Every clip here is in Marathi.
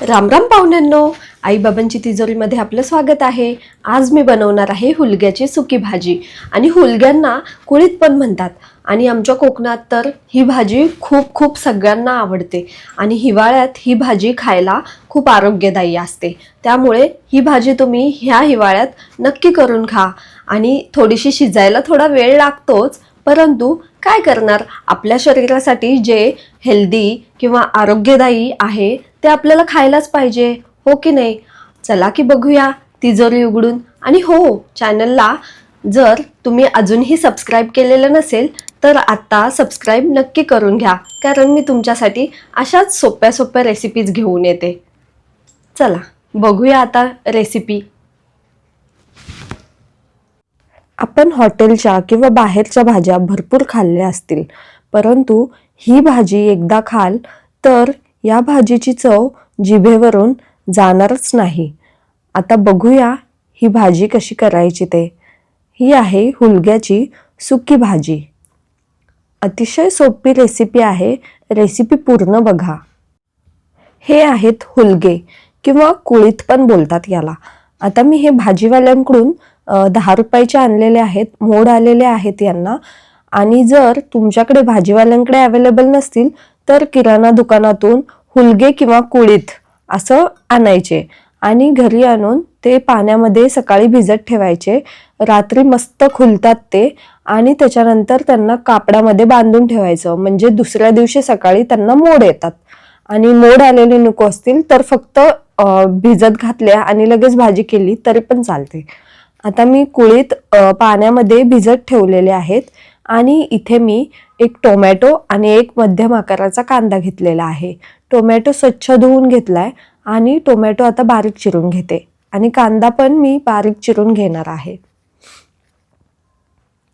रामराम पाहुण्यांनो आईबाबांची तिजोरीमध्ये आपलं स्वागत आहे. आज मी बनवणार आहे हुलग्याची सुकी भाजी. आणि हुलग्यांना कुळीत पण म्हणतात. आणि आमच्या कोकणात तर ही भाजी खूप खूप सगळ्यांना आवडते. आणि हिवाळ्यात ही भाजी खायला खूप आरोग्यदायी असते. त्यामुळे ही भाजी तुम्ही ह्या हिवाळ्यात नक्की करून खा. आणि थोडीशी शिजायला थोडा वेळ लागतोच परंतु काय करणार? आपल्या शरीरासाठी जे हेल्दी किंवा आरोग्यदायी आहे ते आपल्याला खायलाच पाहिजे हो की नाही? चला की बघूया तिजोरी उघडून. आणि हो चॅनलला जर तुम्ही अजूनही सबस्क्राईब केलेलं नसेल तर आत्ता सबस्क्राईब नक्की करून घ्या. कारण मी तुमच्यासाठी अशाच सोप्या सोप्या रेसिपीज घेऊन येते. चला बघूया आता रेसिपी आपण हॉटेलच्या किंवा बाहेरच्या भाज्या भरपूर खाल्ल्या असतील परंतु ही भाजी एकदा खाल तर या भाजीची चव जिभेवरून जाणारच नाही. आता बघूया ही भाजी कशी करायची ते. ही आहे हुलग्याची सुकी भाजी. अतिशय सोपी रेसिपी आहे. रेसिपी पूर्ण बघा. हे आहेत हुलगे किंवा कुळीत पण बोलतात याला. आता मी हे भाजीवाल्यांकडून दहा रुपयाचे आणलेले आहेत मोड आलेले आहेत यांना. आणि जर तुमच्याकडे भाजीवाल्यांकडे अवेलेबल नसतील तर किराणा दुकानातून हुलगे किंवा कुळीत असं आणायचे आणि घरी आणून ते पाण्यामध्ये सकाळी भिजत ठेवायचे. रात्री मस्त खुलतात ते आणि त्याच्यानंतर त्यांना कापडामध्ये बांधून ठेवायचं. म्हणजे दुसऱ्या दिवशी सकाळी त्यांना मोड येतात. आणि मोड आलेले नको असतील तर फक्त भिजत घातल्या आणि लगेच भाजी केली तरी पण चालते. आता मी कुळीत पाण्यामध्ये भिजत ठेवलेले आहेत आणि इथे मी एक टोमॅटो आणि एक मध्यम आकाराचा कांदा घेतलेला आहे. टोमॅटो स्वच्छ धुवून घेतलाय आणि टोमॅटो आता बारीक चिरून घेते. आणि कांदा पण मी बारीक चिरून घेणार आहे.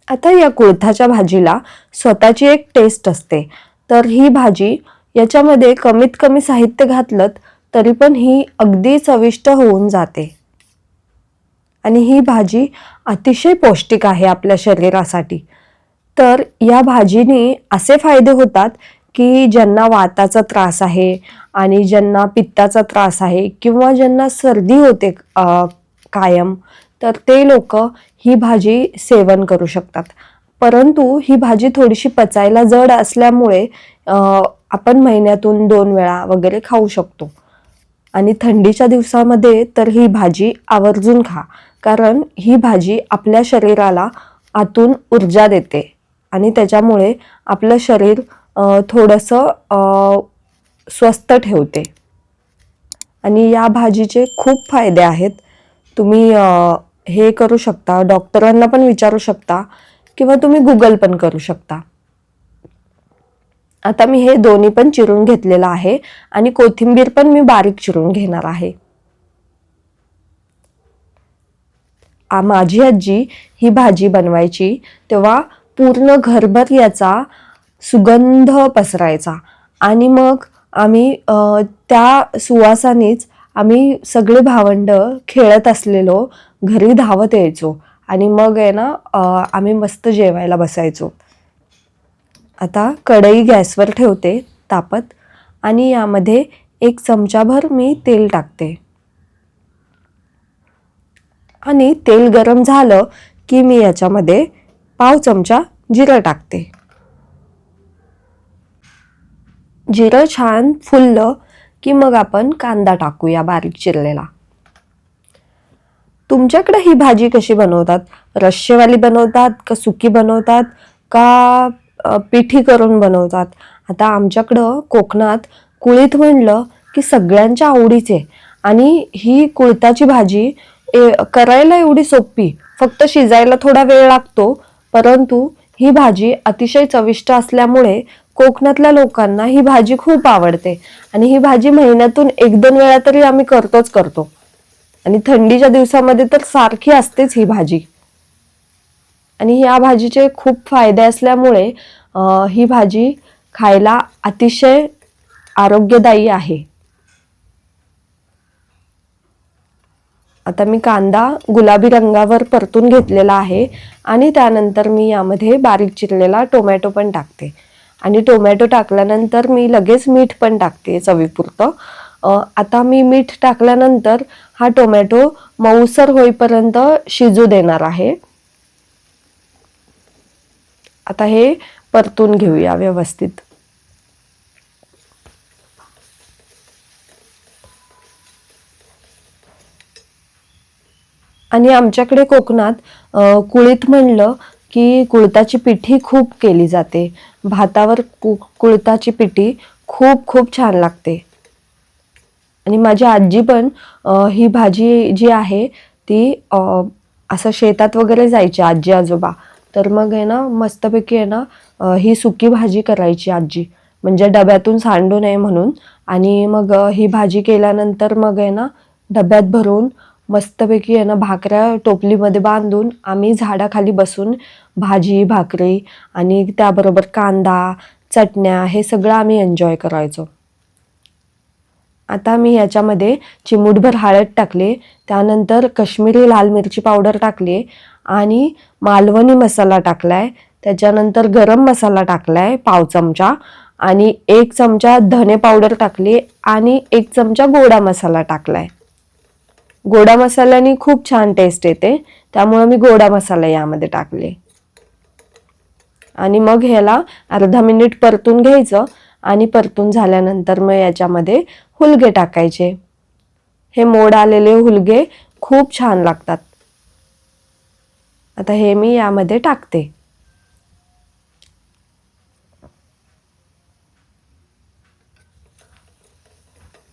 आता या कुळथाच्या भाजीला स्वतःची एक टेस्ट असते. तर ही भाजी याच्यामध्ये कमीत कमी साहित्य घातलं तरी पण ही अगदी चविष्ट होऊन जाते. आणि ही भाजी अतिशय पौष्टिक आहे आपल्या शरीरासाठी. तर या भाजीने असे फायदे होतात की ज्यांना वाताचा त्रास आहे आणि ज्यांना पित्ताचा त्रास आहे किंवा ज्यांना सर्दी होते कायम तर ते लोक ही भाजी सेवन करू शकतात. परंतु ही भाजी थोडीशी पचायला जड असल्यामुळे आपण महिन्यातून दोन वेळा वगैरे खाऊ शकतो. आणि थंडीच्या दिवसामध्ये तर ही भाजी आवर्जून खा कारण ही भाजी आपल्या शरीराला आतून ऊर्जा देते आणि त्याच्यामुळे आपलं शरीर थोडंसं स्वस्त ठेवते. आणि या भाजीचे खूप फायदे आहेत. तुम्ही हे करू शकता डॉक्टरांना पण विचारू शकता किंवा तुम्ही गुगल पण करू शकता. आता मी हे दोन्ही पण चिरून घेतलेलं आहे आणि कोथिंबीर पण मी बारीक चिरून घेणार आहे. माझी आजी ही भाजी बनवायची तेव्हा पूर्ण घरभर याचा सुगंध पसरायचा. आणि मग आम्ही त्या सुवासानेच आम्ही सगळे भावंड खेळत असलेलो घरी धावत यायचो. आणि मग आहे ना आम्ही मस्त जेवायला बसायचो. आता कढई गॅसवर ठेवते तापत. आणि यामध्ये एक चमचाभर मी तेल टाकते. आणि तेल गरम झालं की मी याच्यामध्ये पाव चमचा जिरं टाकते. जिरं छान फुललं की मग आपण कांदा टाकूया बारीक चिरलेला. तुमच्याकडे ही भाजी कशी बनवतात? रश्शेवाली बनवतात का सुकी बनवतात का पिठी करून बनवतात? आता आमच्याकडं कोकणात कुळीत म्हणलं की सगळ्यांच्या आवडीचे आणि ही कुळताची भाजी ए, करायला एवढी सोपी फक्त शिजायला थोडा वेळ लागतो परंतु ही भाजी अतिशय चविष्ट असल्यामुळे कोकणातल्या लोकांना ही भाजी खूप आवडते. आणि ही भाजी महिन्यातून एक दोन वेळा तरी आम्ही करतोच करतो. आणि थंडीच्या दिवसामध्ये तर सारखी असतेच ही भाजी. आणि ह्या भाजीचे खूप फायदे असल्यामुळे ही भाजी खायला अतिशय आरोग्यदायी आहे. आता मी कांदा गुलाबी रंगावर परतून घेतलेला आहे. आणि त्यानंतर मी यामध्ये बारीक चिरलेला टोमॅटो पण टाकते. आणि टोमॅटो टाकल्यानंतर मी लगेच मीठ पण टाकते चवीपुरतं. आता मी मीठ टाकल्यानंतर हा टोमॅटो मऊसर होईपर्यंत शिजू देणार आहे. आता हे परतून घेऊया व्यवस्थित. आणि आमच्याकडे कोकणात कुळीत म्हणलं की कुळताची पिठी खूप केली जाते. भातावर कु कुळताची पिठी खूप खूप छान लागते. आणि माझी आजी पण ही भाजी जी आहे ती असं शेतात वगैरे जायची आजी आजोबा. तर मग आहे ना मस्तपैकी आहे ना ही सुकी भाजी करायची आजी. म्हणजे डब्यातून सांडू नये म्हणून. आणि मग ही भाजी केल्यानंतर मग आहे ना डब्यात भरून मस्तपैकी आहे ना भाकऱ्या टोपलीमध्ये बांधून आम्ही झाडाखाली बसून भाजी भाकरी आणि त्याबरोबर कांदा चटण्या हे सगळं आम्ही एन्जॉय करायचो. आता मी याच्यामध्ये चिमूटभर हळद टाकले त्यानंतर कश्मीरी लाल मिरची पावडर टाकली आणि मालवणी मसाला टाकलाय त्याच्यानंतर गरम मसाला टाकलाय पाव चमचा आणि एक चमचा धने पावडर टाकली आणि एक चमचा गोडा मसाला टाकलाय. गोडा मसाल्याने खूप छान टेस्ट येते. त्यामुळे मी गोडा मसाला यामध्ये टाकले. आणि मग ह्याला अर्धा मिनिट परतून घ्यायचं आणि परतून झाल्यानंतर मग याच्यामध्ये हुलगे टाकायचे. हे मोड आलेले हुलगे खूप छान लागतात. आता हे मी यामध्ये टाकते.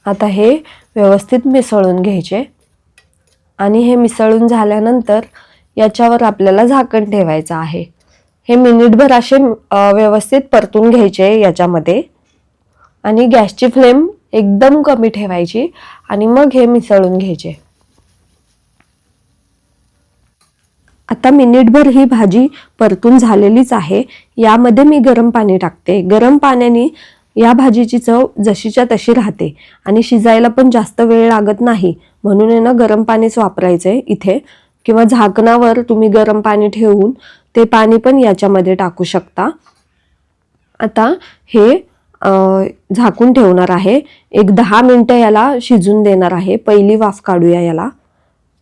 आता हे व्यवस्थित मिसळून घ्यायचे. आणि हे मिसळून झाल्यानंतर याच्यावर आपल्याला झाकण ठेवायचं आहे. हे मिनिटभर असे व्यवस्थित परतून घ्यायचे याच्यामध्ये. आणि गॅसची फ्लेम एकदम कमी ठेवायची आणि मग हे मिसळून घ्यायचे. आता मिनिटभर ही भाजी परतून झालेलीच आहे. यामध्ये मी गरम पाणी टाकते. गरम पाण्याने या भाजीची चव जशीच्या तशी राहते आणि शिजायला पण जास्त वेळ लागत नाही. म्हणून आहे ना गरम पाणीच वापरायचंय इथे. किंवा झाकणावर तुम्ही गरम पाणी ठेवून ते पाणी पण याच्यामध्ये टाकू शकता. आता हे झाकून ठेवणार आहे. एक दहा मिनटं याला शिजून देणार आहे. पहिली वाफ काढूया याला.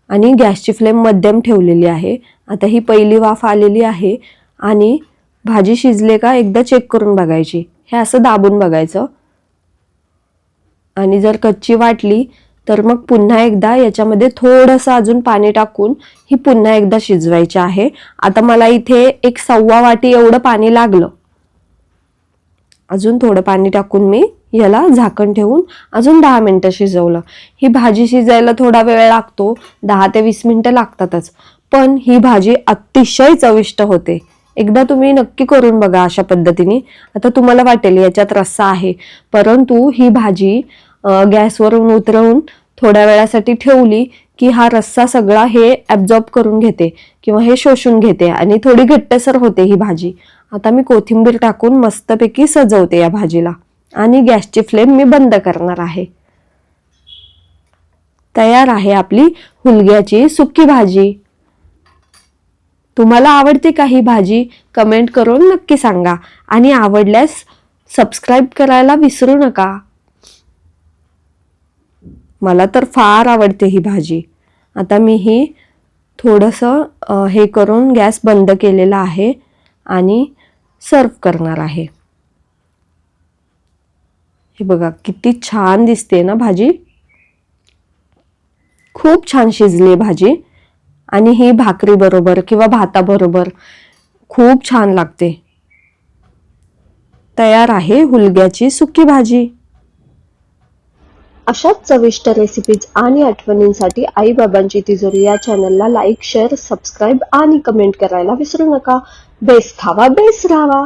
आणि गॅसची फ्लेम मध्यम ठेवलेली आहे. आता ही पहिली वाफ आलेली आहे. आणि भाजी शिजले का एकदा चेक करून बघायची. हे असं दाबून बघायचं. आणि जर कच्ची वाटली तर मग पुन्हा एकदा याच्यामध्ये थोडंसं अजून पाणी टाकून ही पुन्हा एकदा शिजवायची आहे. आता मला इथे एक सव्वा वाटी एवढं पाणी लागलं. अजून थोडं पाणी टाकून मी याला झाकण ठेवून अजून दहा मिनटं शिजवलं. ही भाजी शिजायला थोडा वेळ लागतो दहा ते वीस मिनटं लागतातच. पण ही भाजी अतिशय चविष्ट होते. एकदा तुम्ही नक्की करून बघा अशा पद्धतीने. आता तुम्हाला वाटेल याच्यात रस्सा आहे. परंतु ही भाजी गॅसवरून उतरवून थोड्या वेळासाठी ठेवली की हा रस्सा सगळा हे ॲब्झॉर्ब करून घेते किंवा हे शोषून घेते आणि थोडी घट्टसर होते ही भाजी. आता मी कोथिंबीर टाकून मस्तपैकी सजवते या भाजीला आणि गॅसची फ्लेम मी बंद करणार आहे. तयार आहे आपली हुलग्याची सुकी भाजी. तुम्हाला आवडते का ही भाजी? कमेंट करून नक्की सांगा आणि आवडल्यास सबस्क्राईब करायला विसरू नका. मला तर फार आवडते ही भाजी. आता मी ही थोडंसं हे करून गॅस बंद केलेला आहे आणि सर्व करणार आहे. हे बघा किती छान दिसते ना भाजी. खूप छान शिजली आहे भाजी. आणि ही भाकरी बरोबर किंवा भाताबरोबर खूप छान लागते. तयार आहे हुलग्याची सुकी भाजी. अशाच चविष्ट रेसिपीज आणि आठवणींसाठी आई बाबांची तिजोरी या चॅनलला लाईक शेअर सबस्क्राईब आणि कमेंट करायला विसरू नका. बेस खावा बेस राहावा